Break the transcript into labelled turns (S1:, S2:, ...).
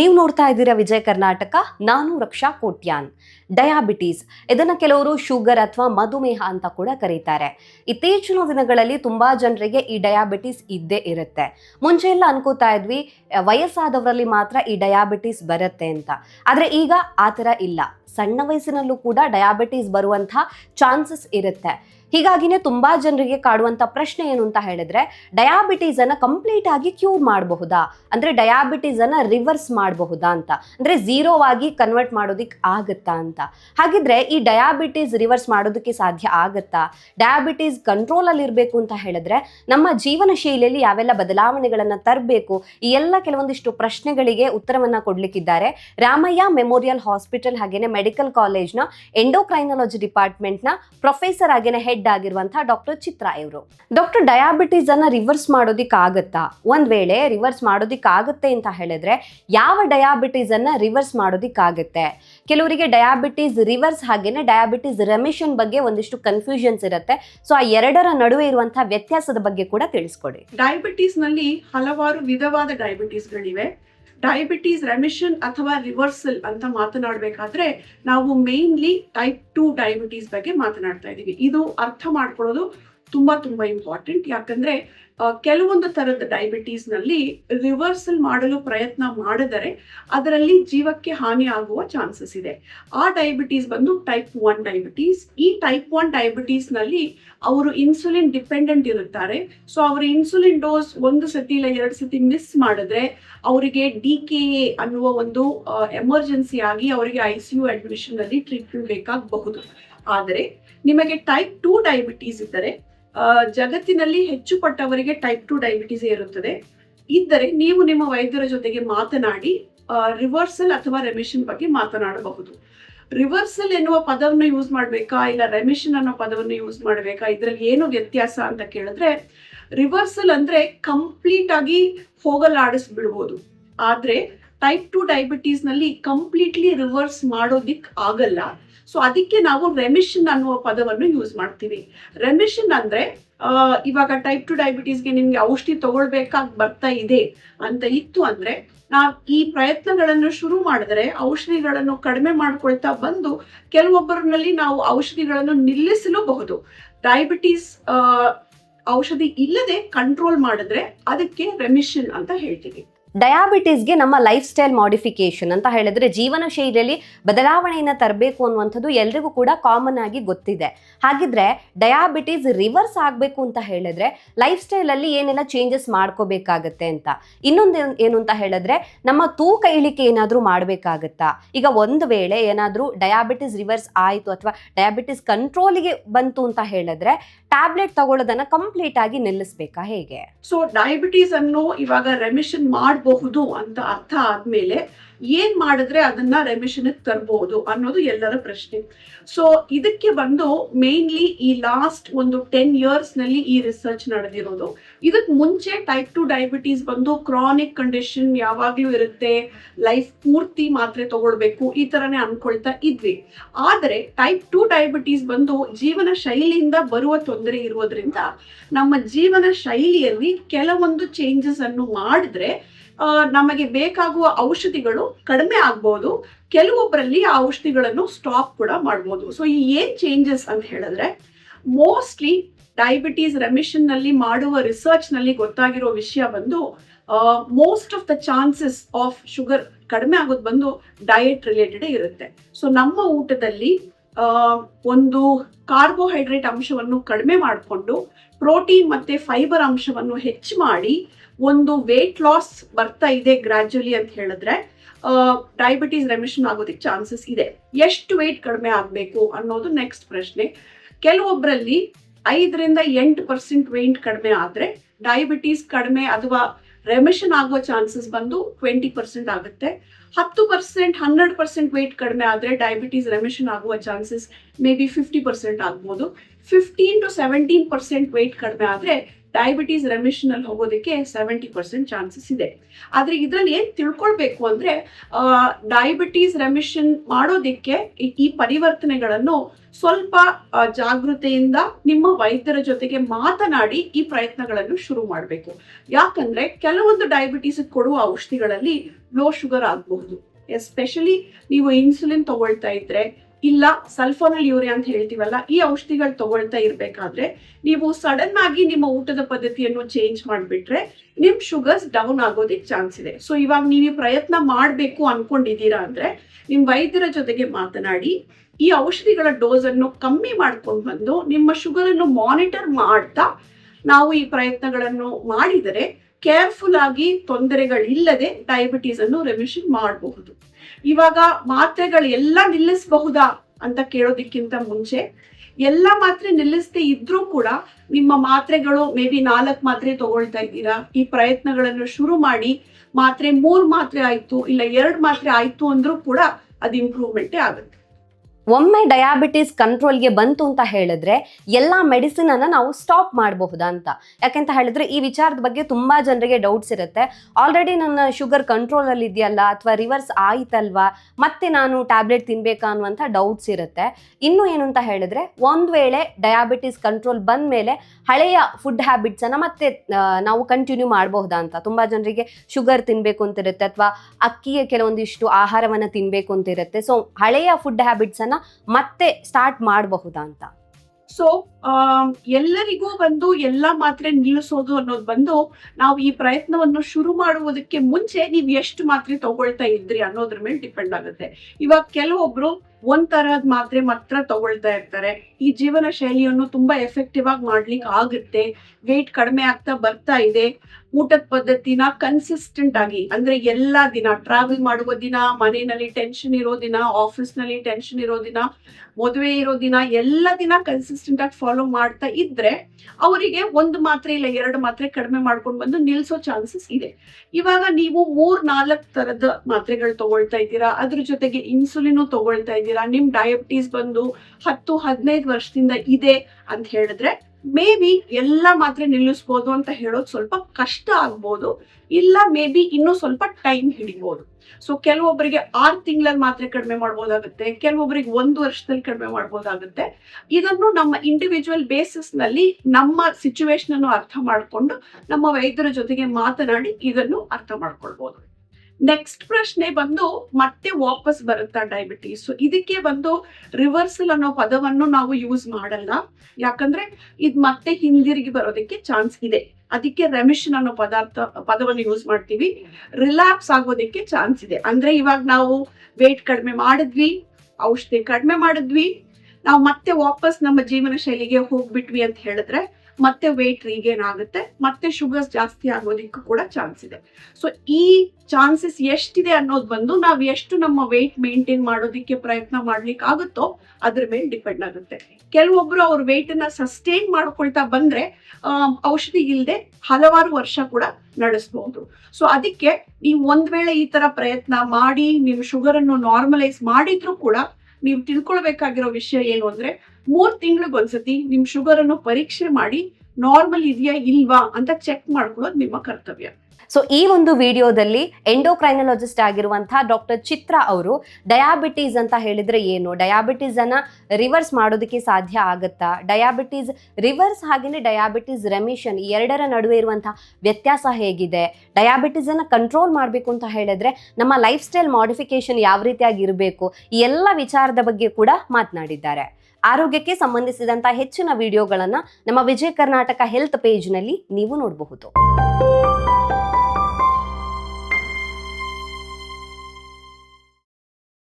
S1: ನೀವು ನೋಡ್ತಾ ಇದ್ದೀರಾ ವಿಜಯ ಕರ್ನಾಟಕ, ನಾನು ರಕ್ಷಾ ಕೋಟ್ಯಾನ್. ಡಯಾಬಿಟೀಸ್ ಇದನ್ನು ಕೆಲವರು ಶುಗರ್ ಅಥವಾ ಮಧುಮೇಹ ಅಂತ ಕೂಡ ಕರೀತಾರೆ. ಇತ್ತೀಚಿನ ದಿನಗಳಲ್ಲಿ ತುಂಬಾ ಜನರಿಗೆ ಈ ಡಯಾಬಿಟೀಸ್ ಇದ್ದೇ ಇರುತ್ತೆ. ಮುಂಚೆ ಎಲ್ಲ ಅನ್ಕೋತಾ ಇದ್ವಿ, ವಯಸ್ಸಾದವರಲ್ಲಿ ಮಾತ್ರ ಈ ಡಯಾಬಿಟೀಸ್ ಬರುತ್ತೆ ಅಂತ. ಆದರೆ ಈಗ ಆ ಥರ ಇಲ್ಲ. ಸಣ್ಣ ವಯಸ್ಸಿನಲ್ಲೂ ಕೂಡ ಡಯಾಬಿಟೀಸ್ ಬರುವಂಥ ಚಾನ್ಸಸ್ ಇರುತ್ತೆ. ಹೀಗಾಗಿನೇ ತುಂಬಾ ಜನರಿಗೆ ಕಾಡುವಂತ ಪ್ರಶ್ನೆ ಏನು ಅಂತ ಹೇಳಿದ್ರೆ ಡಯಾಬಿಟೀಸ್ ಅನ್ನ ಕಂಪ್ಲೀಟ್ ಆಗಿ ಕ್ಯೂರ್ ಮಾಡಬಹುದಾ? ಅಂದ್ರೆ ಡಯಾಬಿಟೀಸ್ ಅನ್ನ ರಿವರ್ಸ್ ಮಾಡಬಹುದಾ ಅಂತ. ಅಂದ್ರೆ ಝೀರೋ ಆಗಿ ಕನ್ವರ್ಟ್ ಮಾಡೋದಿಕ್ ಆಗುತ್ತಾ ಅಂತ. ಹಾಗಿದ್ರೆ ಈ ಡಯಾಬಿಟೀಸ್ ರಿವರ್ಸ್ ಮಾಡೋದಕ್ಕೆ ಸಾಧ್ಯ ಆಗುತ್ತಾ? ಡಯಾಬಿಟೀಸ್ ಕಂಟ್ರೋಲ್ ಅಲ್ಲಿ ಇರಬೇಕು ಅಂತ ಹೇಳಿದ್ರೆ, ನಮ್ಮ ಜೀವನ ಶೈಲಿಯಲ್ಲಿ ಯಾವೆಲ್ಲ ಬದಲಾವಣೆಗಳನ್ನ ತರಬೇಕು? ಈ ಎಲ್ಲ ಕೆಲವೊಂದಿಷ್ಟು ಪ್ರಶ್ನೆಗಳಿಗೆ ಉತ್ತರವನ್ನ ಕೊಡ್ಲಿಕ್ಕಿದ್ದಾರೆ. ರಾಮಯ್ಯ ಮೆಮೋರಿಯಲ್ ಹಾಸ್ಪಿಟಲ್ ಹಾಗೇನೆ ಮೆಡಿಕಲ್ ಕಾಲೇಜ್ನ ಎಂಡೋಕ್ರೈನಾಲಜಿ ಡಿಪಾರ್ಟ್ಮೆಂಟ್ನ ಪ್ರೊಫೆಸರ್ ಆಗಿನ ಹೆಡ್ ಆಗಿರುವಂತಹ ಡಾಕ್ಟರ್ ಚಿತ್ರ ಇವರು. ಡಾಕ್ಟರ್ ಡಯಾಬಿಟೀಸ್ ಅನ್ನ ರಿವರ್ಸ್ ಮಾಡೋದಿಕ್ ಆಗತ್ತಾ ಒಂದ್ ವೇಳೆ ರಿವರ್ಸ್ ಮಾಡೋದಿಕ್ ಆಗುತ್ತೆ ಅಂತ ಹೇಳಿದ್ರೆ ಯಾವ ಡಯಾಬಿಟೀಸ್ ಅನ್ನ ರಿವರ್ಸ್ ಮಾಡೋದಿಕ್ ಆಗುತ್ತೆ ಕೆಲವರಿಗೆ ಡಯಾಬಿಟೀಸ್ ರಿವರ್ಸ್ ಹಾಗೇನೆ ಡಯಾಬಿಟೀಸ್ ರೆಮಿಷನ್ ಬಗ್ಗೆ ಒಂದಿಷ್ಟು ಕನ್ಫ್ಯೂಷನ್ಸ್ ಇರುತ್ತೆ. ಸೊ ಆ ಎರಡರ ನಡುವೆ ಇರುವಂತಹ ವ್ಯತ್ಯಾಸದ ಬಗ್ಗೆ ಕೂಡ ತಿಳಿಸ್ಕೊಡಿ.
S2: ಡಯಾಬಿಟೀಸ್ನಲ್ಲಿ ಹಲವಾರು ವಿಧವಾದ ಡಯಾಬಿಟೀಸ್ಗಳಿವೆ ಡಯಾಬಿಟೀಸ್ ರೆಮಿಷನ್ ಅಥವಾ ರಿವರ್ಸಲ್ ಅಂತ ಮಾತನಾಡಬೇಕಾದ್ರೆ ನಾವು ಮೇನ್ಲಿ ಟೈಪ್ ಟು ಡಯಾಬಿಟೀಸ್ ಬಗ್ಗೆ ಮಾತನಾಡ್ತಾ ಇದ್ದೀವಿ ಇದು ಅರ್ಥ ಮಾಡ್ಕೊಳ್ಳೋದು ತುಂಬ ತುಂಬ ಇಂಪಾರ್ಟೆಂಟ್ ಯಾಕಂದ್ರೆ ಕೆಲವೊಂದು ತರದ ಡಯಾಬಿಟೀಸ್ನಲ್ಲಿ ರಿವರ್ಸಲ್ ಮಾಡಲು ಪ್ರಯತ್ನ ಮಾಡಿದರೆ ಅದರಲ್ಲಿ ಜೀವಕ್ಕೆ ಹಾನಿ ಆಗುವ ಚಾನ್ಸಸ್ ಇದೆ. ಆ ಡಯಾಬಿಟೀಸ್ ಬಂದು ಟೈಪ್ ಒನ್ ಡಯಾಬಿಟೀಸ್ ಈ ಟೈಪ್ ಒನ್ ಡಯಾಬಿಟೀಸ್ನಲ್ಲಿ ಅವರು ಇನ್ಸುಲಿನ್ ಡಿಪೆಂಡೆಂಟ್ ಇರುತ್ತಾರೆ. ಸೊ ಅವರು ಇನ್ಸುಲಿನ್ ಡೋಸ್ ಒಂದು ಸತಿ ಇಲ್ಲ ಎರಡು ಸತಿ ಮಿಸ್ ಮಾಡಿದ್ರೆ ಅವರಿಗೆ ಡಿ ಕೆ ಎ ಅನ್ನುವ ಒಂದು ಎಮರ್ಜೆನ್ಸಿ ಆಗಿ ಅವರಿಗೆ I C U admission treatment ಬೇಕಾಗಬಹುದು. ಆದರೆ, ನಿಮಗೆ ಟೈಪ್ ಟು ಡಯಾಬಿಟೀಸ್ ಇದ್ದರೆ ಜಗತ್ತಿನಲ್ಲಿ ಹೆಚ್ಚು ಪಟ್ಟವರಿಗೆ ಟೈಪ್ ಟು ಡಯಾಬಿಟಿಸ್ ಇರುತ್ತದೆ. ಇದ್ದರೆ ನೀವು ನಿಮ್ಮ ವೈದ್ಯರ ಜೊತೆಗೆ ಮಾತನಾಡಿ ರಿವರ್ಸಲ್ ಅಥವಾ ರೆಮಿಷನ್ ಬಗ್ಗೆ ಮಾತನಾಡಬಹುದು. ರಿವರ್ಸಲ್ ಎನ್ನುವ ಪದವನ್ನು ಯೂಸ್ ಮಾಡಬೇಕಾ, ಇಲ್ಲ ರೆಮಿಷನ್ ಅನ್ನೋ ಪದವನ್ನು ಯೂಸ್ ಮಾಡಬೇಕಾ, ಇದರಲ್ಲಿ ಏನು ವ್ಯತ್ಯಾಸ ಅಂತ ಕೇಳಿದ್ರೆ ರಿವರ್ಸಲ್ ಅಂದ್ರೆ ಕಂಪ್ಲೀಟ್ ಆಗಿ ಹೋಗಲಾಡಿಸ್ಬಿಡ್ಬೋದು. ಆದರೆ ಟೈಪ್ ಟು ಡಯಾಬಿಟೀಸ್ನಲ್ಲಿ ಕಂಪ್ಲೀಟ್ಲಿ ರಿವರ್ಸ್ ಮಾಡೋದಿಕ್ ಆಗಲ್ಲ. ಸೊ ಅದಕ್ಕೆ ನಾವು ರೆಮಿಷನ್ ಅನ್ನುವ ಪದವನ್ನು ಯೂಸ್ ಮಾಡ್ತೀವಿ. ರೆಮಿಷನ್ ಅಂದ್ರೆ ಇವಾಗ ಟೈಪ್ ಟು ಡಯಾಬಿಟೀಸ್ಗೆ ನಿಮಗೆ ಔಷಧಿ ತಗೊಳ್ಬೇಕಾಗಿ ಬರ್ತಾ ಇದೆ ಅಂತ ಇತ್ತು ಅಂದ್ರೆ, ನಾವು ಈ ಪ್ರಯತ್ನಗಳನ್ನು ಶುರು ಮಾಡಿದ್ರೆ ಔಷಧಿಗಳನ್ನು ಕಡಿಮೆ ಮಾಡ್ಕೊಳ್ತಾ ಬಂದು ಕೆಲವೊಬ್ಬರಲ್ಲಿ ನಾವು ಔಷಧಿಗಳನ್ನು ನಿಲ್ಲಿಸಲೂಬಹುದು. ಡಯಾಬಿಟೀಸ್ ಔಷಧಿ ಇಲ್ಲದೆ ಕಂಟ್ರೋಲ್ ಮಾಡಿದ್ರೆ ಅದಕ್ಕೆ ರೆಮಿಷನ್ ಅಂತ ಹೇಳ್ತೀವಿ.
S1: ಡಯಾಬಿಟೀಸ್ಗೆ ನಮ್ಮ ಲೈಫ್ ಸ್ಟೈಲ್ ಮಾಡಿಫಿಕೇಶನ್ ಅಂತ ಹೇಳಿದ್ರೆ ಜೀವನ ಶೈಲಿಯಲ್ಲಿ ಬದಲಾವಣೆಯನ್ನು ತರಬೇಕು ಅನ್ನುವಂಥದ್ದು ಎಲ್ರಿಗೂ ಕೂಡ ಕಾಮನ್ ಆಗಿ ಗೊತ್ತಿದೆ. ಹಾಗಿದ್ರೆ ಡಯಾಬಿಟೀಸ್ ರಿವರ್ಸ್ ಆಗಬೇಕು ಅಂತ ಹೇಳಿದ್ರೆ ಲೈಫ್ ಸ್ಟೈಲಲ್ಲಿ ಏನೆಲ್ಲ ಚೇಂಜಸ್ ಮಾಡ್ಕೋಬೇಕಾಗತ್ತೆ ಅಂತ. ಇನ್ನೊಂದು ಏನು ಅಂತ ಹೇಳಿದ್ರೆ ನಮ್ಮ ತೂಕ ಇಳಿಕೆ ಏನಾದರೂ ಮಾಡಬೇಕಾಗತ್ತಾ? ಈಗ ಒಂದು ವೇಳೆ ಏನಾದರೂ ಡಯಾಬಿಟೀಸ್ ರಿವರ್ಸ್ ಆಯಿತು ಅಥವಾ ಡಯಾಬಿಟೀಸ್ ಕಂಟ್ರೋಲಿಗೆ ಬಂತು ಅಂತ ಹೇಳಿದ್ರೆ ಟ್ಯಾಬ್ಲೆಟ್ ತಗೊಳ್ಳೋದನ್ನ ಕಂಪ್ಲೀಟ್ ಆಗಿ ನಿಲ್ಲಿಸ್ಬೇಕಾ ಹೇಗೆ?
S2: ಸೊ ಡಯಾಬಿಟೀಸ್ ಅನ್ನು ಇವಾಗ ರೆಮಿಷನ್ ಮಾಡಬಹುದು ಅಂತ ಅರ್ಥ ಆದ್ಮೇಲೆ ಏನ್ ಮಾಡಿದ್ರೆ ಅದನ್ನ ರೆಮಿಷನ್ಗೆ ತರಬಹುದು ಅನ್ನೋದು ಎಲ್ಲರ ಪ್ರಶ್ನೆ. ಸೊ ಇದಕ್ಕೆ ಬಂದು ಮೇನ್ಲಿ ಈ ಲಾಸ್ಟ್ ಒಂದು ಟೆನ್ ಇಯರ್ಸ್ನಲ್ಲಿ ಈ ರಿಸರ್ಚ್ ನಡೆದಿರೋದು. ಇದಕ್ ಮುಂಚೆ ಟೈಪ್ ಟು ಡಯಾಬಿಟೀಸ್ ಬಂದು ಕ್ರಾನಿಕ್ ಕಂಡೀಷನ್ ಯಾವಾಗ್ಲೂ ಇರುತ್ತೆ ಲೈಫ್ ಪೂರ್ತಿ ಮಾತ್ರೆ ತಗೊಳ್ಬೇಕು, ಈ ತರನೇ ಅನ್ಕೊಳ್ತಾ ಇದ್ವಿ. ಆದರೆ ಟೈಪ್ ಟು ಡಯಾಬಿಟೀಸ್ ಬಂದು ಜೀವನ ಶೈಲಿಯಿಂದ ಬರುವ ತೊಂದರೆ ಇರೋದ್ರಿಂದ ನಮ್ಮ ಜೀವನ ಶೈಲಿಯಲ್ಲಿ ಕೆಲವೊಂದು ಚೇಂಜಸ್ ಅನ್ನು ಮಾಡಿದ್ರೆ ನಮಗೆ ಬೇಕಾಗುವ ಔಷಧಿಗಳು ಕಡಿಮೆ ಆಗ್ಬೋದು. ಕೆಲವೊಬ್ಬರಲ್ಲಿ ಆ ಔಷಧಿಗಳನ್ನು ಸ್ಟಾಪ್ ಕೂಡ ಮಾಡ್ಬೋದು. ಸೊ ಈ ಏನ್ ಚೇಂಜಸ್ ಅಂತ ಹೇಳಿದ್ರೆ ಮೋಸ್ಟ್ಲಿ ಡಯಾಬಿಟೀಸ್ ರೆಮಿಷನ್ನಲ್ಲಿ ಮಾಡುವ ರಿಸರ್ಚ್ನಲ್ಲಿ ಗೊತ್ತಾಗಿರೋ ವಿಷಯ ಬಂದು most of the chances of sugar ಕಡಿಮೆ ಆಗೋದು ಬಂದು ಡಯಟ್ ರಿಲೇಟೆಡ್ ಇರುತ್ತೆ. ಸೊ ನಮ್ಮ ಊಟದಲ್ಲಿ ಒಂದು ಕಾರ್ಬೋಹೈಡ್ರೇಟ್ ಅಂಶವನ್ನು ಕಡಿಮೆ ಮಾಡಿಕೊಂಡು ಪ್ರೋಟೀನ್ ಮತ್ತೆ ಫೈಬರ್ ಅಂಶವನ್ನು ಹೆಚ್ಚು ಮಾಡಿ ಒಂದು ವೇಟ್ ಲಾಸ್ ಬರ್ತಾ ಇದೆ ಗ್ರ್ಯಾಜುಲಿ ಅಂತ ಹೇಳಿದ್ರೆ ಡಯಾಬಿಟೀಸ್ ರೆಮಿಷನ್ ಆಗೋದಕ್ಕೆ ಚಾನ್ಸಸ್ ಇದೆ. ಎಷ್ಟು ವೇಟ್ ಕಡಿಮೆ ಆಗಬೇಕು ಅನ್ನೋದು ನೆಕ್ಸ್ಟ್ ಪ್ರಶ್ನೆ. ಕೆಲವೊಬ್ಬರಲ್ಲಿ ಐದರಿಂದ ಎಂಟು ಪರ್ಸೆಂಟ್ ವೇಟ್ ಕಡಿಮೆ ಆದರೆ ಡಯಾಬಿಟೀಸ್ ಕಡಿಮೆ ಅಥವಾ ರೆಮಿಷನ್ ಆಗೋ ಚಾನ್ಸಸ್ ಬಂದು ಟ್ವೆಂಟಿ ಪರ್ಸೆಂಟ್ ಆಗುತ್ತೆ. ಹತ್ತು ಪರ್ಸೆಂಟ್ ಹನ್ನೆರಡು ಪರ್ಸೆಂಟ್ ವೇಟ್ ಕಡಿಮೆ ಆದರೆ ಡಯಾಬಿಟೀಸ್ ರೆಮಿಷನ್ ಆಗುವ chances may be fifty percent ಆಗ್ಬೋದು. Fifteen to seventeen percent weight ಕಡಿಮೆ ಆದರೆ ಡಯಾಬಿಟೀಸ್ ರೆಮಿಷನ್ ಅಲ್ಲಿ ಹೋಗೋದಕ್ಕೆ ಸೆವೆಂಟಿ ಪರ್ಸೆಂಟ್ ಚಾನ್ಸಸ್ ಇದೆ. ಆದ್ರೆ ಇದ್ರಲ್ಲಿ ಏನ್ ತಿಳ್ಕೊಳ್ಬೇಕು ಅಂದ್ರೆ ಡಯಾಬಿಟೀಸ್ ರೆಮಿಷನ್ ಮಾಡೋದಿಕ್ಕೆ ಈ- ಪರಿವರ್ತನೆಗಳನ್ನು ಸ್ವಲ್ಪ ಜಾಗೃತೆಯಿಂದ ನಿಮ್ಮ ವೈದ್ಯರ ಜೊತೆಗೆ ಮಾತನಾಡಿ ಈ ಪ್ರಯತ್ನಗಳನ್ನು ಶುರು ಮಾಡಬೇಕು. ಯಾಕಂದ್ರೆ ಕೆಲವೊಂದು ಡಯಾಬಿಟೀಸ್ ಕೊಡುವ ಔಷಧಿಗಳಲ್ಲಿ ಲೋ ಶುಗರ್ ಆಗಬಹುದು. ಎಸ್ಪೆಷಲಿ ನೀವು ಇನ್ಸುಲಿನ್ ತಗೊಳ್ತಾ ಇದ್ರೆ ಇಲ್ಲ ಸಲ್ಫೋನಲ್ ಯೂರಿಯಾ ಅಂತ ಹೇಳ್ತೀವಲ್ಲ, ಈ ಔಷಧಿಗಳು ತಗೊಳ್ತಾ ಇರಬೇಕಾದ್ರೆ ನೀವು ಸಡನ್ ಆಗಿ ನಿಮ್ಮ ಊಟದ ಪದ್ಧತಿಯನ್ನು ಚೇಂಜ್ ಮಾಡಿಬಿಟ್ರೆ ನಿಮ್ಮ ಶುಗರ್ಸ್ ಡೌನ್ ಆಗೋದಕ್ಕೆ ಚಾನ್ಸ್ ಇದೆ. ಸೊ ಇವಾಗ ನೀವು ಪ್ರಯತ್ನ ಮಾಡಬೇಕು ಅನ್ಕೊಂಡಿದ್ದೀರಾ ಅಂದ್ರೆ ನಿಮ್ಮ ವೈದ್ಯರ ಜೊತೆಗೆ ಮಾತನಾಡಿ, ಈ ಔಷಧಿಗಳ ಡೋಸನ್ನು ಕಮ್ಮಿ ಮಾಡ್ಕೊಂಡು ಬಂದು ನಿಮ್ಮ ಶುಗರ್ ಅನ್ನು ಮಾನಿಟರ್ ಮಾಡ್ತಾ ನಾವು ಈ ಪ್ರಯತ್ನಗಳನ್ನು ಮಾಡಿದರೆ ಕೇರ್ಫುಲ್ ಆಗಿ ತೊಂದರೆಗಳಿಲ್ಲದೆ ಡಯಾಬಿಟೀಸ್ ಅನ್ನು ರೆಮಿಷನ್ ಮಾಡಬಹುದು. ಇವಾಗ ಮಾತ್ರೆಗಳು ಎಲ್ಲ ನಿಲ್ಲಿಸಬಹುದಾ ಅಂತ ಕೇಳೋದಕ್ಕಿಂತ ಮುಂಚೆ, ಎಲ್ಲ ಮಾತ್ರೆ ನಿಲ್ಲಿಸದೆ ಇದ್ರೂ ಕೂಡ ನಿಮ್ಮ ಮಾತ್ರೆಗಳು ಮೇ ಬಿ ನಾಲ್ಕು ಮಾತ್ರೆ ತಗೊಳ್ತಾ ಇದ್ದೀರಾ? ಈ ಪ್ರಯತ್ನಗಳನ್ನು ಶುರು ಮಾಡಿ ಮಾತ್ರೆ ಮೂರು ಮಾತ್ರೆ ಆಯ್ತು, ಇಲ್ಲ ಎರಡು ಮಾತ್ರೆ ಆಯ್ತು ಅಂದ್ರೂ ಕೂಡ ಅದು ಇಂಪ್ರೂವ್ಮೆಂಟೇ ಆಗುತ್ತೆ.
S1: ಒಮ್ಮೆ ಡಯಾಬಿಟಿಸ್ ಕಂಟ್ರೋಲ್ಗೆ ಬಂತು ಅಂತ ಹೇಳಿದ್ರೆ ಎಲ್ಲ ಮೆಡಿಸಿನ್ ಅನ್ನ ನಾವು ಸ್ಟಾಪ್ ಮಾಡಬಹುದಾ ಅಂತ. ಯಾಕೆಂತ ಹೇಳಿದ್ರೆ ಈ ವಿಚಾರದ ಬಗ್ಗೆ ತುಂಬಾ ಜನರಿಗೆ ಡೌಟ್ಸ್ ಇರುತ್ತೆ. ಆಲ್ರೆಡಿ ನನ್ನ ಶುಗರ್ ಕಂಟ್ರೋಲ್ ಅಲ್ಲಿ ಇದೆಯಲ್ಲ ಅಥವಾ ರಿವರ್ಸ್ ಆಯ್ತಲ್ವಾ? ಮತ್ತೆ ನಾನು ಟ್ಯಾಬ್ಲೆಟ್ ತಿನ್ಬೇಕಾ ಅನ್ನುವಂಥ ಡೌಟ್ಸ್ ಇರುತ್ತೆ. ಇನ್ನು ಏನು ಅಂತ ಹೇಳಿದ್ರೆ ಒಂದ್ ವೇಳೆ ಡಯಾಬಿಟಿಸ್ ಕಂಟ್ರೋಲ್ ಬಂದ ಮೇಲೆ ಹಳೆಯ ಫುಡ್ ಹ್ಯಾಬಿಟ್ಸ್ ಅನ್ನ ಮತ್ತೆ ನಾವು ಕಂಟಿನ್ಯೂ ಮಾಡಬಹುದಾ ಅಂತ. ತುಂಬಾ ಜನರಿಗೆ ಶುಗರ್ ತಿನ್ಬೇಕು ಅಂತ ಇರುತ್ತೆ ಅಥವಾ ಅಕ್ಕಿಯ ಕೆಲವೊಂದಿಷ್ಟು ಆಹಾರವನ್ನ ತಿನ್ಬೇಕು ಅಂತ ಇರುತ್ತೆ. ಸೊ ಹಳೆಯ ಫುಡ್ ಹ್ಯಾಬಿಟ್ಸ್ ಅನ್ನ ಮತ್ತೆ ಸ್ಟಾರ್ಟ್ ಮಾಡಬಹುದಾ ಅಂತ.
S2: ಸೊ ಎಲ್ಲರಿಗೂ ಬಂದು ಎಲ್ಲ ಮಾತ್ರೆ ನಿಲ್ಲಿಸೋದು ಅನ್ನೋದು ಬಂದು ನಾವು ಈ ಪ್ರಯತ್ನವನ್ನು ಶುರು ಮಾಡುವುದಕ್ಕೆ ಮುಂಚೆ ನೀವು ಎಷ್ಟು ಮಾತ್ರೆ ತಗೊಳ್ತಾ ಇದ್ರಿ ಅನ್ನೋದ್ರ ಮೇಲೆ ಡಿಪೆಂಡ್ ಆಗುತ್ತೆ. ಇವಾಗ ಕೆಲವೊಬ್ರು ಒಂದ್ ತರಹದ ಮಾತ್ರೆ ಮಾತ್ರ ತಗೊಳ್ತಾ ಇರ್ತಾರೆ. ಈ ಜೀವನ ಶೈಲಿಯನ್ನು ತುಂಬಾ ಎಫೆಕ್ಟಿವ್ ಆಗಿ ಮಾಡ್ಲಿಕ್ಕೆ ಆಗುತ್ತೆ. ವೇಟ್ ಕಡಿಮೆ ಆಗ್ತಾ ಬರ್ತಾ ಇದೆ. ಊಟದ ಪದ್ಧತಿನ ಕನ್ಸಿಸ್ಟೆಂಟ್ ಆಗಿ, ಅಂದ್ರೆ ಎಲ್ಲಾ ದಿನ ಟ್ರಾವೆಲ್ ಮಾಡುವ ದಿನ ಮನೆಯಲ್ಲಿ ಟೆನ್ಷನ್ ಇರೋ ದಿನ ಆಫೀಸ್ನಲ್ಲಿ ಟೆನ್ಷನ್ ಇರೋ ದಿನ, ಮದುವೆ ಇರೋ ದಿನ, ಎಲ್ಲ ದಿನ ಕನ್ಸಿಸ್ಟೆಂಟ್ ಆಗಿ ಫಾಲೋ ಮಾಡ್ತಾ ಇದ್ರೆ ಅವರಿಗೆ ಒಂದು ಮಾತ್ರೆ ಇಲ್ಲ ಎರಡು ಮಾತ್ರೆ ಕಡಿಮೆ ಮಾಡ್ಕೊಂಡು ಬಂದು ನಿಲ್ಸೋ ಚಾನ್ಸಸ್ ಇದೆ. ಇವಾಗ ನೀವು ಮೂರ್ ನಾಲ್ಕು ತರದ ಮಾತ್ರೆಗಳು ತಗೊಳ್ತಾ ಇದ್ದೀರಾ. ಅದ್ರ ಜೊತೆಗೆ ಇನ್ಸುಲಿನ್ ತಗೊಳ್ತಾ ಇದ್ದೀರಾ. ನಿಮ್ ಡಯಾಬಿಟೀಸ್ ಬಂದು ಹತ್ತು, ಹದಿನೈದು ವರ್ಷದಿಂದ ಇದೆ ಅಂತ ಹೇಳಿದ್ರೆ ಮೇ ಬಿ ಎಲ್ಲ ಮಾತ್ರ ನಿಲ್ಲಿಸ್ಬೋದು ಅಂತ ಹೇಳೋದು ಸ್ವಲ್ಪ ಕಷ್ಟ ಆಗ್ಬೋದು. ಇಲ್ಲ ಮೇ ಬಿ ಇನ್ನೂ ಸ್ವಲ್ಪ ಟೈಮ್ ಹಿಡಿಬೋದು. ಸೊ ಕೆಲವೊಬ್ಬರಿಗೆ ಆರು ತಿಂಗಳಲ್ಲಿ ಮಾತ್ರ ಕಡಿಮೆ ಮಾಡ್ಬೋದಾಗುತ್ತೆ ಕೆಲವೊಬ್ಬರಿಗೆ ಒಂದು ವರ್ಷದಲ್ಲಿ ಕಡಿಮೆ ಮಾಡ್ಬೋದಾಗುತ್ತೆ. ಇದನ್ನು ನಮ್ಮ ಇಂಡಿವಿಜುವಲ್ ಬೇಸಿಸ್ನಲ್ಲಿ ನಮ್ಮ ಸಿಚುವೇಶನ್ ಅರ್ಥ ಮಾಡಿಕೊಂಡು ನಮ್ಮ ವೈದ್ಯರ ಜೊತೆಗೆ ಮಾತನಾಡಿ ಇದನ್ನು ಅರ್ಥ ಮಾಡ್ಕೊಳ್ಬಹುದು ನೆಕ್ಸ್ಟ್ ಪ್ರಶ್ನೆ ಬಂದು ಮತ್ತೆ ವಾಪಸ್ ಬರುತ್ತಾ ಡಯಾಬಿಟೀಸ್ ಇದಕ್ಕೆ ಬಂದು ರಿವರ್ಸಲ್ ಅನ್ನೋ ಪದವನ್ನು ನಾವು ಯೂಸ್ ಮಾಡಲ್ಲ. ಯಾಕಂದ್ರೆ ಇದು ಮತ್ತೆ ಹಿಂದಿರುಗಿ ಬರೋದಕ್ಕೆ ಚಾನ್ಸ್ ಇದೆ. ಅದಕ್ಕೆ ರೆಮಿಷನ್ ಅನ್ನೋ ಪದಾರ್ಥ, ಪದವನ್ನು ಯೂಸ್ ಮಾಡ್ತೀವಿ. ರಿಲ್ಯಾಪ್ಸ್ ಆಗೋದಕ್ಕೆ ಚಾನ್ಸ್ ಇದೆ. ಅಂದ್ರೆ ಇವಾಗ ನಾವು ವೇಟ್ ಕಡಿಮೆ ಮಾಡಿದ್ವಿ, ಔಷಧಿ ಕಡಿಮೆ ಮಾಡಿದ್ವಿ ನಾವು ಮತ್ತೆ ವಾಪಸ್ ನಮ್ಮ ಜೀವನ ಶೈಲಿಗೆ ಹೋಗ್ಬಿಟ್ವಿ ಅಂತ ಹೇಳಿದ್ರೆ ಮತ್ತೆ ವೇಟ್ ರೀಗೇನ್ ಆಗುತ್ತೆ, ಮತ್ತೆ ಶುಗರ್ಸ್ ಜಾಸ್ತಿ ಆಗೋದಿಕ್ಕೂ ಕೂಡ ಚಾನ್ಸ್ ಇದೆ. ಸೊ ಈ ಚಾನ್ಸಸ್ ಎಷ್ಟಿದೆ ಅನ್ನೋದು ಬಂದು ನಾವು ಎಷ್ಟು ನಮ್ಮ ವೇಟ್ ಮೇಂಟೈನ್ ಮಾಡೋದಿಕ್ಕೆ ಪ್ರಯತ್ನ ಮಾಡ್ಲಿಕ್ಕೆ ಆಗುತ್ತೋ ಅದ್ರ ಮೇಲೆ ಡಿಪೆಂಡ್ ಆಗುತ್ತೆ. ಕೆಲವೊಬ್ರು ಅವ್ರ ವೇಟ್ ಅನ್ನ ಸಸ್ಟೈನ್ ಮಾಡ್ಕೊಳ್ತಾ ಬಂದ್ರೆ ಔಷಧಿ ಇಲ್ಲದೆ ಹಲವಾರು ವರ್ಷ ಕೂಡ ನಡೆಸಬಹುದು ಸೊ ಅದಕ್ಕೆ ನೀವು ಒಂದ್ ವೇಳೆ ಈ ತರ ಪ್ರಯತ್ನ ಮಾಡಿ, ನೀವು ಶುಗರ್ ಅನ್ನು ನಾರ್ಮಲೈಸ್ ಮಾಡಿದ್ರು ಕೂಡ ನೀವು ತಿಳ್ಕೊಳ್ಬೇಕಾಗಿರೋ ವಿಷಯ ಏನು ಅಂದ್ರೆ ಮೂರ್ ತಿಂಗಳಿಗೊಂದ್ಸತಿ ನಿಮ್ ಶುಗರ್ ಅನ್ನು ಪರೀಕ್ಷೆ ಮಾಡಿ ನಾರ್ಮಲ್ ಇದೆಯಾ ಇಲ್ವಾ ಅಂತ ಚೆಕ್ ಮಾಡ್ಕೊಳ್ಳೋದು ನಿಮ್ಮ ಕರ್ತವ್ಯ.
S1: ಸೊ ಈ ಒಂದು ವಿಡಿಯೋದಲ್ಲಿ ಎಂಡೋಕ್ರೈನಾಲಜಿಸ್ಟ್ ಆಗಿರುವಂತಹ ಡಾಕ್ಟರ್ ಚಿತ್ರ ಅವರು ಡಯಾಬಿಟೀಸ್ ಅಂತ ಹೇಳಿದ್ರೆ ಏನು? ಡಯಾಬಿಟೀಸ್ ಅನ್ನ ರಿವರ್ಸ್ ಮಾಡೋದಕ್ಕೆ ಸಾಧ್ಯ ಆಗುತ್ತಾ? ಡಯಾಬಿಟೀಸ್ ರಿವರ್ಸ್ ಹಾಗೆಯೇ ಡಯಾಬಿಟೀಸ್ ರೆಮಿಷನ್ ಈ ಎರಡರ ನಡುವೆ ಇರುವಂತಹ ವ್ಯತ್ಯಾಸ ಹೇಗಿದೆ? ಡಯಾಬಿಟೀಸ್ ಅನ್ನ ಕಂಟ್ರೋಲ್ ಮಾಡಬೇಕು ಅಂತ ಹೇಳಿದ್ರೆ ನಮ್ಮ ಲೈಫ್ ಸ್ಟೈಲ್ ಮಾಡಿಫಿಕೇಶನ್ ಯಾವ ರೀತಿಯಾಗಿ ಇರಬೇಕು? ಈ ಎಲ್ಲ ವಿಚಾರದ ಬಗ್ಗೆ ಕೂಡ ಮಾತನಾಡಿದ್ದಾರೆ. ಆರೋಗ್ಯಕ್ಕೆ ಸಂಬಂಧಿಸಿದಂತಹ ಹೆಚ್ಚಿನ ವಿಡಿಯೋಗಳನ್ನು ನಮ್ಮ ವಿಜಯ ಕರ್ನಾಟಕ ಹೆಲ್ತ್ ಪೇಜ್ನಲ್ಲಿ ನೀವು ನೋಡಬಹುದು.